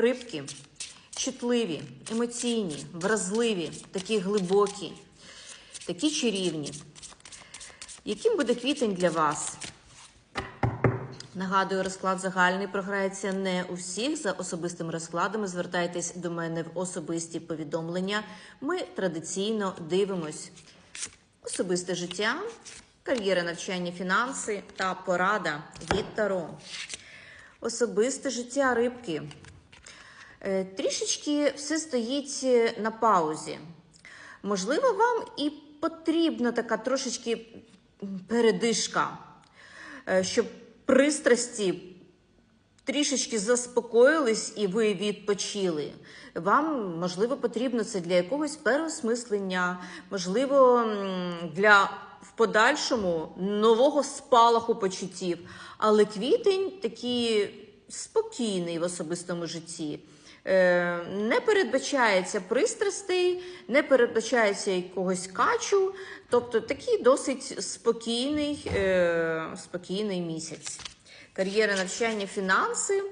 Рибки чутливі, емоційні, вразливі, такі глибокі, такі чарівні. Яким буде квітень для вас? Нагадую, розклад загальний програється не у всіх. За особистими розкладами звертайтесь до мене в особисті повідомлення. Ми традиційно дивимось особисте життя, кар'єра, навчання, фінанси та порада від Таро. Особисте життя рибки. Е, Трішечки все стоїть е, на паузі. Можливо, вам і потрібна така трошечки передишка, е, щоб пристрасті трішечки заспокоїлись і ви відпочили. Вам, можливо, потрібно це для якогось переосмислення, можливо, для в подальшому нового спалаху почуттів. Але квітень такий спокійний в особистому житті. Е, Не передбачається пристрастей, не передбачається якогось качу, тобто такий досить спокійний, е, спокійний місяць. Кар'єра, навчання, фінанси.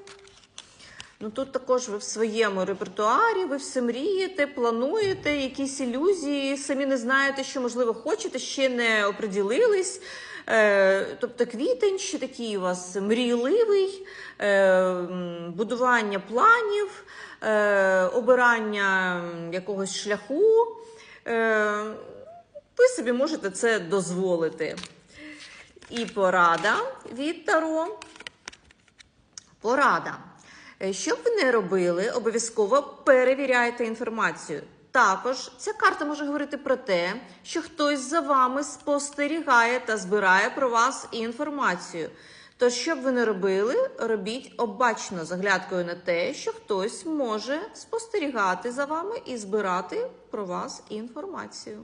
Ну тут також ви в своєму репертуарі, ви все мрієте, плануєте якісь ілюзії, самі не знаєте, що можливо хочете, ще не оприділились. Е, тобто квітень ще такий у вас мрійливий, е, будування планів, е, обирання якогось шляху. Ви собі можете це дозволити. І порада від Таро. Порада. Е, Що б ви не робили, обов'язково перевіряйте інформацію. Також ця карта може говорити про те, що хтось за вами спостерігає та збирає про вас інформацію. Тож, що б ви не робили, робіть обачно з оглядкою на те, що хтось може спостерігати за вами і збирати про вас інформацію.